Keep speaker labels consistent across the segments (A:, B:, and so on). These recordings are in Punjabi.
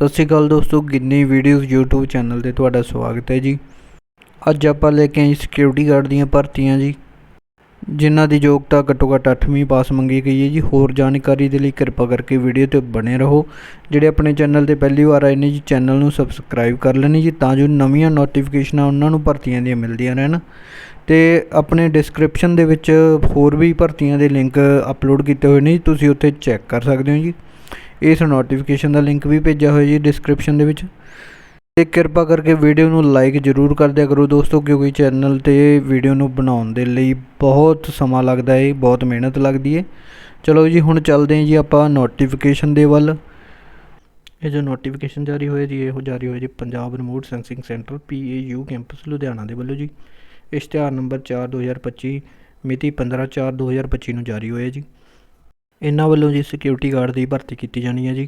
A: ਸਤਿ ਸ਼੍ਰੀ ਅਕਾਲ ਦੋਸਤੋ, ਗਿੰਨੀ ਵੀਡੀਓਜ਼ YouTube ਚੈਨਲ ਤੇ ਤੁਹਾਡਾ ਸਵਾਗਤ ਹੈ ਜੀ। ਅੱਜ ਆਪਾਂ ਲੈ ਕੇ ਆਏ ਸਿਕਿਉਰਿਟੀ ਗਾਰਡ ਦੀਆਂ ਭਰਤੀਆਂ ਜੀ, ਜਿਨ੍ਹਾਂ ਦੀ ਯੋਗਤਾ ਘੱਟੋ ਘੱਟ 8ਵੀਂ ਪਾਸ ਮੰਗੀ ਗਈ ਹੈ ਜੀ। ਹੋਰ ਜਾਣਕਾਰੀ ਦੇ ਲਈ ਕਿਰਪਾ ਕਰਕੇ ਵੀਡੀਓ ਤੇ ਬਣੇ ਰਹੋ। ਜਿਹੜੇ ਆਪਣੇ ਚੈਨਲ ਤੇ ਪਹਿਲੀ ਵਾਰ ਆਏ ਨੇ ਜੀ, ਚੈਨਲ ਨੂੰ ਸਬਸਕ੍ਰਾਈਬ ਕਰ ਲੈਣੀ ਜੀ, ਤਾਂ ਜੋ ਨਵੀਆਂ ਨੋਟੀਫਿਕੇਸ਼ਨਾਂ ਉਹਨਾਂ ਨੂੰ ਭਰਤੀਆਂ ਦੀਆਂ ਮਿਲਦੀਆਂ ਰਹਿਣ। ਤੇ ਆਪਣੇ ਡਿਸਕ੍ਰਿਪਸ਼ਨ ਦੇ ਵਿੱਚ ਹੋਰ ਵੀ ਭਰਤੀਆਂ ਦੇ ਲਿੰਕ ਅਪਲੋਡ ਕੀਤੇ ਹੋਏ ਨੇ ਜੀ, ਤੁਸੀਂ ਉੱਥੇ ਚੈੱਕ ਕਰ ਸਕਦੇ ਹੋ ਜੀ। ਇਸ ਨੋਟੀਫਿਕੇਸ਼ਨ ਦਾ ਲਿੰਕ ਵੀ ਭੇਜਿਆ ਹੋਇਆ ਜੀ ਡਿਸਕ੍ਰਿਪਸ਼ਨ ਦੇ ਵਿੱਚ। ਤੇ ਕਿਰਪਾ ਕਰਕੇ ਵੀਡੀਓ ਨੂੰ ਲਾਈਕ ਜ਼ਰੂਰ ਕਰ ਦਿਆ ਕਰੋ ਦੋਸਤੋ, ਕਿਉਂਕਿ ਚੈਨਲ ਤੇ ਵੀਡੀਓ ਨੂੰ ਬਣਾਉਣ ਦੇ ਲਈ ਬਹੁਤ ਸਮਾਂ ਲੱਗਦਾ ਹੈ ਬਹੁਤ ਮਿਹਨਤ ਲੱਗਦੀ ਹੈ ਚਲੋ ਜੀ, ਹੁਣ ਚੱਲਦੇ ਹਾਂ ਜੀ ਆਪਾਂ ਨੋਟੀਫਿਕੇਸ਼ਨ ਦੇ ਵੱਲ। ਇਹ ਜੋ ਨੋਟੀਫਿਕੇਸ਼ਨ ਜਾਰੀ ਹੋਇਆ ਜੀ, ਇਹੋ ਜਾਰੀ ਹੋਇਆ ਜੀ Punjab remote sensing centre PAU campus Ludhiana ਦੇ ਵੱਲੋਂ ਜੀ। ਇਸ਼ਤਿਹਾਰ ਨੰਬਰ 4 2025 ਮਿਤੀ 15 4 2025 ਨੂੰ ਜਾਰੀ ਹੋਇਆ ਜੀ। ਇਹਨਾਂ ਵੱਲੋਂ ਜੀ ਸਿਕਿਉਰਿਟੀ ਗਾਰਡ ਦੀ ਭਰਤੀ ਕੀਤੀ ਜਾਣੀ ਹੈ ਜੀ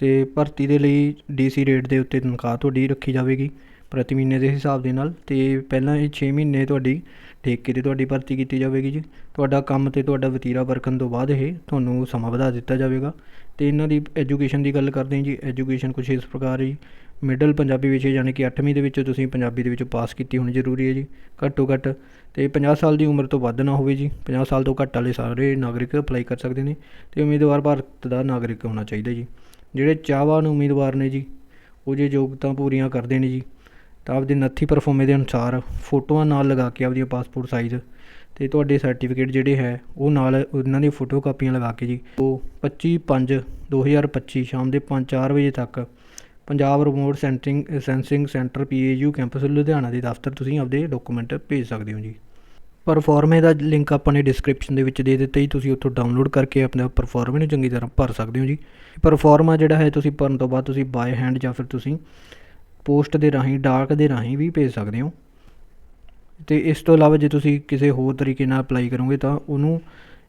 A: ਅਤੇ ਭਰਤੀ ਦੇ ਲਈ ਡੀ ਸੀ ਰੇਟ ਦੇ ਉੱਤੇ ਤਨਖਾਹ ਤੁਹਾਡੀ ਰੱਖੀ ਜਾਵੇਗੀ ਪ੍ਰਤੀ ਮਹੀਨੇ ਦੇ ਹਿਸਾਬ ਦੇ ਨਾਲ ਅਤੇ ਪਹਿਲਾਂ ਇਹ ਛੇ ਮਹੀਨੇ ਤੁਹਾਡੀ ਠੇਕੇ ਤੇ ਤੁਹਾਡੀ ਭਰਤੀ ਕੀਤੀ ਜਾਵੇਗੀ ਜੀ। ਤੁਹਾਡਾ ਕੰਮ ਅਤੇ ਤੁਹਾਡਾ ਵਤੀਰਾ ਵਰਕਣ ਤੋਂ ਬਾਅਦ ਇਹ ਤੁਹਾਨੂੰ ਸਮਾਂ ਵਧਾ ਦਿੱਤਾ ਜਾਵੇਗਾ ਅਤੇ ਇਹਨਾਂ ਦੀ ਐਜੂਕੇਸ਼ਨ ਦੀ ਗੱਲ ਕਰਦੇ ਹਾਂ ਜੀ। ਐਜੂਕੇਸ਼ਨ ਕੁਛ ਇਸ ਪ੍ਰਕਾਰ ਹੈ ਜੀ। ਮਿਡਲ ਪੰਜਾਬੀ ਵਿਸ਼ੇ ਯਾਨੀ ਕਿ 8ਵੀਂ ਦੇ ਵਿੱਚ ਤੁਸੀਂ ਪੰਜਾਬੀ ਦੇ ਵਿੱਚ ਪਾਸ ਕੀਤੀ ਹੋਣੀ ਜ਼ਰੂਰੀ ਹੈ ਜੀ, ਘੱਟੋ ਘੱਟ ਤੇ 50 ਸਾਲ ਦੀ ਉਮਰ ਤੋਂ ਵੱਧ ਨਾ ਹੋਵੇ ਜੀ 50 ਸਾਲ ਤੋਂ ਘੱਟ ਵਾਲੇ ਸਾਰੇ ਨਾਗਰਿਕ ਅਪਲਾਈ ਕਰ ਸਕਦੇ ਨੇ ਤੇ ਉਮੀਦਵਾਰ ਭਾਰਤ ਦਾ ਨਾਗਰਿਕ ਹੋਣਾ ਚਾਹੀਦਾ ਜੀ। ਜਿਹੜੇ ਚਾਹਵਾਨ ਉਮੀਦਵਾਰ ਨੇ ਜੀ, ਉਹ ਜੇ ਯੋਗਤਾ ਪੂਰੀਆਂ ਕਰਦੇ ਨੇ ਜੀ, ਤਾਂ ਆਪਦੇ ਨੱਥੀ ਪਰਫੋਰਮੇ ਦੇ ਅਨੁਸਾਰ ਫੋਟੋਆਂ ਨਾਲ ਲਗਾ ਕੇ ਆਪਦੀਆਂ ਪਾਸਪੋਰਟ ਸਾਈਜ਼ ਤੇ ਤੁਹਾਡੇ ਸਰਟੀਫਿਕੇਟ ਜਿਹੜੇ ਹੈ, ਉਹ ਨਾਲ ਉਹਨਾਂ ਦੀਆਂ ਫੋਟੋ ਕਾਪੀਆਂ ਲਗਾ ਕੇ ਜੀ, ਉਹ 25 5 2025 ਸ਼ਾਮ ਦੇ 5-4 ਵਜੇ ਤੱਕ Punjab remote centring sensing centre PAU campus Ludhiana ਦੇ ਦਫ਼ਤਰ, ਤੁਸੀਂ ਆਪਦੇ ਡਾਕੂਮੈਂਟ ਭੇਜ ਸਕਦੇ ਹੋ ਜੀ। ਪਰਫਾਰਮੇ ਦਾ ਲਿੰਕ ਆਪਾਂ ਨੇ ਡਿਸਕ੍ਰਿਪਸ਼ਨ ਦੇ ਵਿੱਚ ਦੇ ਦਿੱਤਾ ਜੀ, ਤੁਸੀਂ ਉੱਥੋਂ ਡਾਊਨਲੋਡ ਕਰਕੇ ਆਪਣਾ ਪਰਫਾਰਮੇ ਨੂੰ ਚੰਗੀ ਤਰ੍ਹਾਂ ਭਰ ਸਕਦੇ ਹੋ ਜੀ। ਪਰਫਾਰਮਾ ਜਿਹੜਾ ਹੈ, ਤੁਸੀਂ ਭਰਨ ਤੋਂ ਬਾਅਦ ਤੁਸੀਂ ਬਾਏ ਹੈਂਡ ਜਾਂ ਫਿਰ ਤੁਸੀਂ ਪੋਸਟ ਦੇ ਰਾਹੀਂ, ਡਾਕ ਦੇ ਰਾਹੀਂ ਵੀ ਭੇਜ ਸਕਦੇ ਹੋ। ਤੇ ਇਸ ਤੋਂ ਇਲਾਵਾ ਜੇ ਤੁਸੀਂ ਕਿਸੇ ਹੋਰ ਤਰੀਕੇ ਨਾਲ ਅਪਲਾਈ ਕਰੋਗੇ ਤਾਂ ਉਹਨੂੰ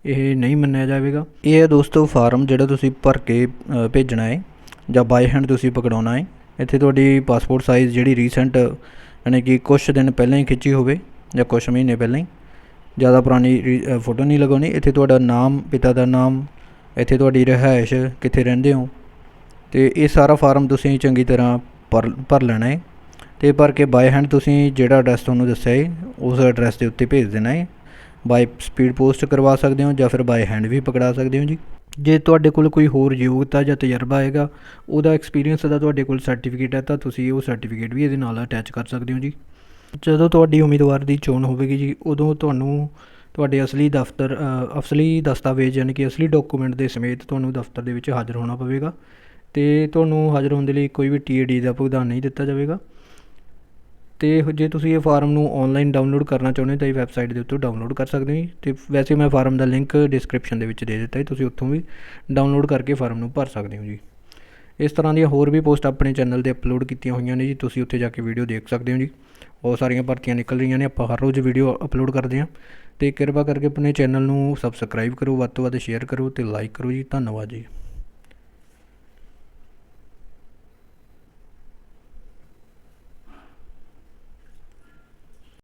A: ਇਹ ਨਹੀਂ ਮੰਨਿਆ ਜਾਵੇਗਾ। ਇਹ ਹੈ ਦੋਸਤੋ ਫਾਰਮ ਜਿਹੜਾ ਤੁਸੀਂ ਭਰ ਕੇ ਭੇਜਣਾ ਹੈ। ਜਾਂ ਬਾਈ ਹੈਂਡ ਤੁਸੀਂ ਪਕੜਾਉਣਾ ਹੈ। ਇੱਥੇ ਤੁਹਾਡੀ ਪਾਸਪੋਰਟ ਸਾਈਜ਼ ਜਿਹੜੀ ਰੀਸੈਂਟ ਯਾਨੀ ਕਿ ਕੁਝ ਦਿਨ ਪਹਿਲਾਂ ਹੀ ਖਿੱਚੀ ਹੋਵੇ ਜਾਂ ਕੁਝ ਮਹੀਨੇ ਪਹਿਲਾਂ ਹੀ, ਜ਼ਿਆਦਾ ਪੁਰਾਣੀ ਫੋਟੋ ਨਹੀਂ ਲਗਾਉਣੀ। ਇੱਥੇ ਤੁਹਾਡਾ ਨਾਮ, ਪਿਤਾ ਦਾ ਨਾਮ, ਇੱਥੇ ਤੁਹਾਡੀ ਰਿਹਾਇਸ਼, ਕਿੱਥੇ ਰਹਿੰਦੇ ਹੋ। ਤੇ ਇਹ ਸਾਰਾ ਫਾਰਮ ਤੁਸੀਂ ਚੰਗੀ ਤਰ੍ਹਾਂ ਭਰ ਭਰ ਲੈਣਾ ਹੈ। ਤੇ ਭਰ ਕੇ ਬਾਈ ਹੈਂਡ ਤੁਸੀਂ ਜਿਹੜਾ ਐਡਰੈਸ ਤੁਹਾਨੂੰ ਦੱਸਿਆ ਹੈ, ਉਸ ਐਡਰੈਸ ਦੇ ਉੱਤੇ ਭੇਜ ਦੇਣਾ ਹੈ। ਬਾਈ ਸਪੀਡ ਪੋਸਟ ਕਰਵਾ ਸਕਦੇ ਹੋ ਜਾਂ ਫਿਰ ਬਾਈ ਹੈਂਡ ਵੀ ਪਕੜਾ ਸਕਦੇ ਹੋ ਜੀ। ਜੇ ਤੁਹਾਡੇ ਕੋਲ ਕੋਈ ਹੋਰ ਯੋਗਤਾ ਜਾਂ ਤਜਰਬਾ ਹੈਗਾ, ਉਹਦਾ ਐਕਸਪੀਰੀਅੰਸ ਦਾ ਤੁਹਾਡੇ ਕੋਲ ਸਰਟੀਫਿਕੇਟ ਹੈ, ਤਾਂ ਤੁਸੀਂ ਉਹ ਸਰਟੀਫਿਕੇਟ ਵੀ ਇਹਦੇ ਨਾਲ ਅਟੈਚ ਕਰ ਸਕਦੇ ਹੋ ਜੀ। ਜਦੋਂ ਤੁਹਾਡੀ ਉਮੀਦਵਾਰ ਦੀ ਚੋਣ ਹੋਵੇਗੀ ਜੀ, ਉਦੋਂ ਤੁਹਾਨੂੰ ਤੁਹਾਡੇ ਅਸਲੀ ਦਫ਼ਤਰ ਅਸਲੀ ਦਸਤਾਵੇਜ਼ ਯਾਨੀ ਕਿ ਅਸਲੀ ਡਾਕੂਮੈਂਟ ਦੇ ਸਮੇਤ ਤੁਹਾਨੂੰ ਦਫ਼ਤਰ ਦੇ ਵਿੱਚ ਹਾਜ਼ਰ ਹੋਣਾ ਪਵੇਗਾ ਤੇ ਤੁਹਾਨੂੰ ਹਾਜ਼ਰ ਹੋਣ ਦੇ ਲਈ ਕੋਈ ਵੀ ਟੀਏਡੀ ਦਾ ਭੁਗਤਾਨ ਨਹੀਂ ਦਿੱਤਾ ਜਾਵੇਗਾ। ਅਤੇ ਜੇ ਤੁਸੀਂ ਇਹ ਫਾਰਮ ਨੂੰ ਔਨਲਾਈਨ ਡਾਊਨਲੋਡ ਕਰਨਾ ਚਾਹੁੰਦੇ ਹੋ ਤਾਂ ਇਹ ਵੈਬਸਾਈਟ ਦੇ ਉੱਤੋਂ ਡਾਊਨਲੋਡ ਕਰ ਸਕਦੇ ਹੋ ਜੀ। ਅਤੇ ਵੈਸੇ ਮੈਂ ਫਾਰਮ ਦਾ ਲਿੰਕ ਡਿਸਕ੍ਰਿਪਸ਼ਨ ਦੇ ਵਿੱਚ ਦੇ ਦਿੱਤਾ ਹੈ ਤੁਸੀਂ ਉੱਥੋਂ ਵੀ ਡਾਊਨਲੋਡ ਕਰਕੇ ਫਾਰਮ ਨੂੰ ਭਰ ਸਕਦੇ ਹੋ ਜੀ। ਇਸ ਤਰ੍ਹਾਂ ਦੀਆਂ ਹੋਰ ਵੀ ਪੋਸਟ ਆਪਣੇ ਚੈਨਲ ਤੇ ਅਪਲੋਡ ਕੀਤੀਆਂ ਹੋਈਆਂ ਨੇ ਜੀ, ਤੁਸੀਂ ਉੱਥੇ ਜਾ ਕੇ ਵੀਡੀਓ ਦੇਖ ਸਕਦੇ ਹੋ ਜੀ। ਬਹੁਤ ਸਾਰੀਆਂ ਭਰਤੀਆਂ ਨਿਕਲ ਰਹੀਆਂ ਨੇ, ਆਪਾਂ ਹਰ ਰੋਜ਼ ਵੀਡੀਓ ਅਪਲੋਡ ਕਰਦੇ ਹਾਂ। ਤੇ ਕਿਰਪਾ ਕਰਕੇ ਆਪਣੇ ਚੈਨਲ ਨੂੰ ਸਬਸਕ੍ਰਾਈਬ ਕਰੋ, ਵੱਧ ਤੋਂ ਵੱਧ ਸ਼ੇਅਰ ਕਰੋ ਤੇ ਲਾਈਕ ਕਰੋ ਜੀ। ਧੰਨਵਾਦ ਜੀ।